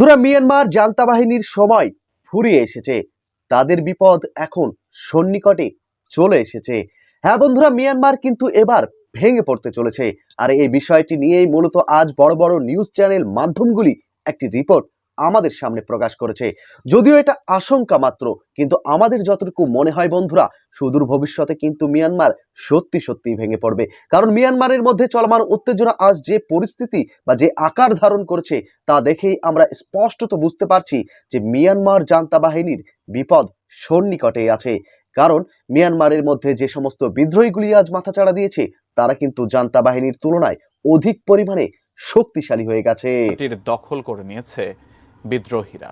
বন্ধুরা, Myanmar junta বাহিনীর সময় ফুরিয়ে এসেছে। তাদের বিপদ এখন সন্নিকটে চলে এসেছে। হ্যাঁ বন্ধুরা, মিয়ানমার কিন্তু এবার ভেঙে পড়তে চলেছে। আর এই বিষয়টি নিয়েই মূলত আজ বড় বড় নিউজ চ্যানেল মাধ্যমগুলি একটি রিপোর্ট আমাদের সামনে প্রকাশ করেছে। যদিও এটা আশঙ্কা মাত্র, কিন্তু আমাদের যতটুকু মনে হয় বন্ধুরা, সুদূর ভবিষ্যতে কিন্তু মিয়ানমার সত্যি সত্যি ভেঙে পড়বে। কারণ মিয়ানমারের মধ্যে চলমান উত্তেজনা আজ যে পরিস্থিতি বা যে আকার ধারণ করেছে, তা দেখেই আমরা স্পষ্টত বুঝতে পারছি যে মিয়ানমার জান্তা বাহিনীর বিপদ সন্নিকটে আছে। কারণ মিয়ানমারের মধ্যে যে সমস্ত বিদ্রোহীগুলি আজ মাথাচাড়া দিয়েছে, তারা কিন্তু জান্তা বাহিনীর তুলনায় অধিক পরিমাণে শক্তিশালী হয়ে গেছে। দখল করে নিয়েছে বিদ্রোহীরা।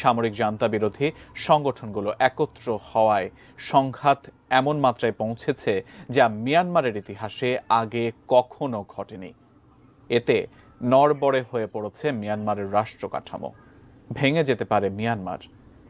সামরিক জান্তা বিরোধী সংগঠনগুলো একত্র হওয়ায় সংঘাত এমন মাত্রায় পৌঁছেছে যা মিয়ানমারের ইতিহাসে আগে কখনো ঘটেনি। এতে নড়বড়ে হয়ে পড়েছে মিয়ানমারের রাষ্ট্র কাঠামো। ভেঙে যেতে পারে মিয়ানমার,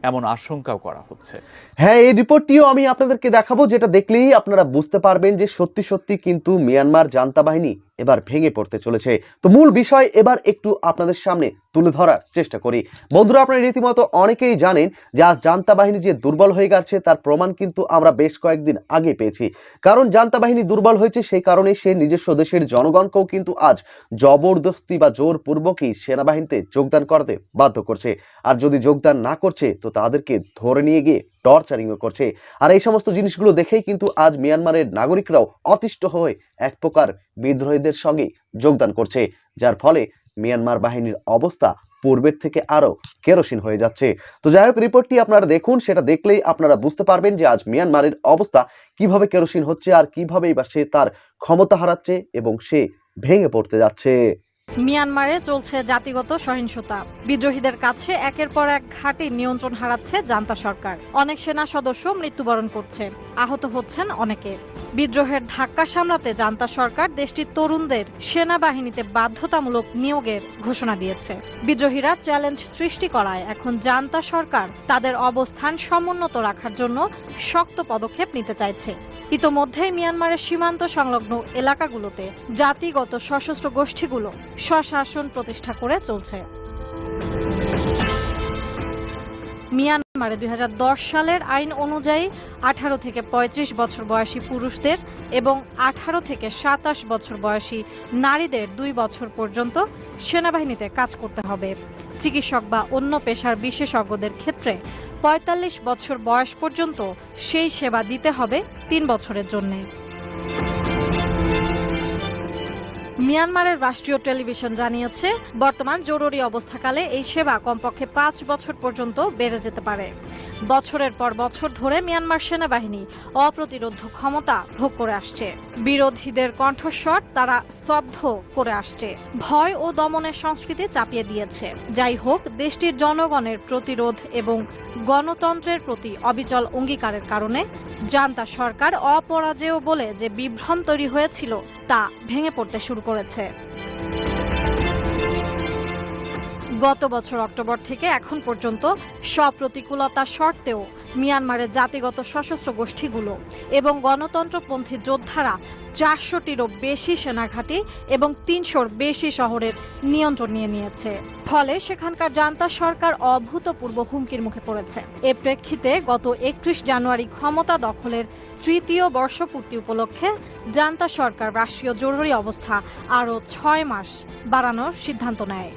এমন আশঙ্কাও করা হচ্ছে। হ্যাঁ এই রিপোর্টটিও আমি আপনাদেরকে দেখাবো, যেটা দেখলেই আপনারা বুঝতে পারবেন যে সত্যি সত্যি কিন্তু মিয়ানমার জান্তা বাহিনী এবার ভেঙে পড়তে চলেছে। তো মূল বিষয় এবার একটু আপনাদের সামনে তুলে ধরার চেষ্টা করি। বন্ধুরা, আপনারা রীতিমতো অনেকেই জানেন যে আজ জান্তা বাহিনী যে দুর্বল হয়ে গেছে, তার প্রমাণ কিন্তু আমরা বেশ কয়েকদিন আগে পেয়েছি। কারণ জান্তা বাহিনী দুর্বল হয়েছে সেই কারণে সে নিজস্ব দেশের জনগণকেও কিন্তু আজ জবরদস্তি বা জোরপূর্বকই সেনাবাহিনীতে যোগদান করতে বাধ্য করছে। আর যদি যোগদান না করছে, তো তাদেরকে ধরে নিয়ে গিয়ে টর্চারিংও করছে। আর এই সমস্ত জিনিসগুলো দেখেই কিন্তু আজ মিয়ানমারের নাগরিকরাও অতিষ্ঠ হয়ে এক প্রকার বিদ্রোহীদের সঙ্গে যোগদান করছে, যার ফলে মিয়ানমার বাহিনীর অবস্থা পূর্বের থেকে আরও কেরোসিন হয়ে যাচ্ছে। তো যাই হোক, রিপোর্টটি আপনারা দেখুন, সেটা দেখলেই আপনারা বুঝতে পারবেন যে আজ মিয়ানমারের অবস্থা কীভাবে কেরোসিন হচ্ছে আর কিভাবেই বা সে তার ক্ষমতা হারাচ্ছে এবং সে ভেঙে পড়তে যাচ্ছে। মিয়ানমারে চলছে জাতিগত সহিংসতা। বিদ্রোহীদের কাছে একের পর এক ঘাঁটি নিয়ন্ত্রণ হারাচ্ছে জান্তা সরকার। অনেক সেনা সদস্য মৃত্যুবরণ করছে। আহত হচ্ছেন অনেকে। বিদ্রোহের ধাক্কা সামলাতে জান্তা সরকার দেশটির তরুণদের সেনাবাহিনীতে বাধ্যতামূলক নিয়োগের ঘোষণা দিয়েছে। বিদ্রোহীরা চ্যালেঞ্জ সৃষ্টি করায় এখন জান্তা সরকার তাদের অবস্থান সমুন্নত রাখার জন্য শক্ত পদক্ষেপ নিতে চাইছে। ইতোমধ্যেই মিয়ানমারের সীমান্ত সংলগ্ন এলাকাগুলোতে জাতিগত সশস্ত্র গোষ্ঠীগুলো স্বশাসন প্রতিষ্ঠা করে চলছে। মিয়ানমারে দুই সালের আইন অনুযায়ী আঠারো থেকে ৩৫ বছর বয়সী পুরুষদের এবং আঠারো থেকে সাতাশ বছর বয়সী নারীদের দুই বছর পর্যন্ত সেনাবাহিনীতে কাজ করতে হবে। চিকিৎসক বা অন্য পেশার বিশেষজ্ঞদের ক্ষেত্রে ৪৫ বছর বয়স পর্যন্ত সেই সেবা দিতে হবে তিন বছরের জন্যে। মিয়ানমারের রাষ্ট্রীয় টেলিভিশন জানিয়েছে, বর্তমান জরুরি অবস্থাকালে এই সেবা কমপক্ষে পাঁচ বছর পর্যন্ত বেড়ে যেতে পারে। বছরের পর বছর ধরে মিয়ানমার সেনাবাহিনী অপ্রতিরোধ ক্ষমতা ভোগ করে আসছে। বিরোধীদের কণ্ঠস্বর তারা স্তব্ধ করে আসছে। ভয় ও দমনের সংস্কৃতি চাপিয়ে দিয়েছে। যাই হোক, দেশটির জনগণের প্রতিরোধ এবং গণতন্ত্রের প্রতি অবিচল অঙ্গীকারের কারণে জান্তা সরকার অপরাজেয় বলে যে বিভ্রম তৈরি হয়েছিল তা ভেঙে পড়তে শুরু করেছে। গত বছর অক্টোবর থেকে এখন পর্যন্ত সব প্রতিকূলতা সত্ত্বেও মিয়ানমারের জাতিগত সশস্ত্র গোষ্ঠীগুলো এবং গণতন্ত্রপন্থী যোদ্ধারা চারশোটিরও বেশি সেনাঘাঁটি এবং তিনশোর বেশি শহরের নিয়ন্ত্রণ নিয়ে নিয়েছে। ফলে সেখানকার জান্তা সরকার অভূতপূর্ব হুমকির মুখে পড়েছে। এ প্রেক্ষিতে গত একত্রিশ জানুয়ারি ক্ষমতা দখলের তৃতীয় বর্ষপূর্তি উপলক্ষে জান্তা সরকার রাষ্ট্রীয় জরুরি অবস্থা আরও ছয় মাস বাড়ানোর সিদ্ধান্ত নেয়।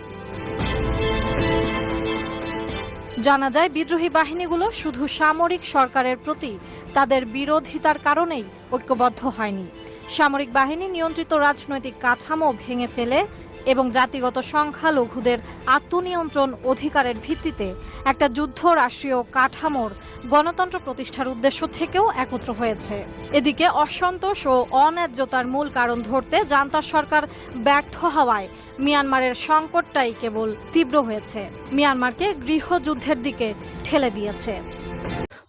জানা যায়, বিদ্রোহী বাহিনীগুলো শুধু সামরিক সরকারের প্রতি তাদের বিরোধিতার কারণেই ঐক্যবদ্ধ হয়নি। সামরিক বাহিনী নিয়ন্ত্রিত রাজনৈতিক কাঠামো ভেঙে ফেলে এবং জাতিগত সংখ্যালঘুদের আত্মনিয়ন্ত্রণ অধিকারের ভিত্তিতে একটা যুদ্ধ রাষ্ট্রীয় কাঠামোর গণতন্ত্র প্রতিষ্ঠার উদ্দেশ্য থেকেও একত্র হয়েছে। এদিকে অসন্তোষ ও অন্যায্যতার মূল কারণ ধরতে জান্তা সরকার ব্যর্থ হওয়ায় মিয়ানমারের সংকটটাই কেবল তীব্র হয়েছে। মিয়ানমারকে গৃহযুদ্ধের দিকে ঠেলে দিয়েছে।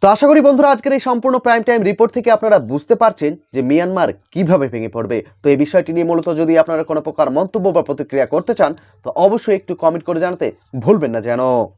তো আশা করি বন্ধুরা আজকের এই সম্পূর্ণ প্রাইম টাইম রিপোর্ট থেকে আপনারা বুঝতে পারছেন যে মিয়ানমার কীভাবে ভেঙে পড়বে। তো এই বিষয়টি নিয়ে মূলত যদি আপনারা কোনো প্রকার মন্তব্য বা প্রতিক্রিয়া করতে চান, তো অবশ্যই একটু কমেন্ট করে জানাতে ভুলবেন না যেন।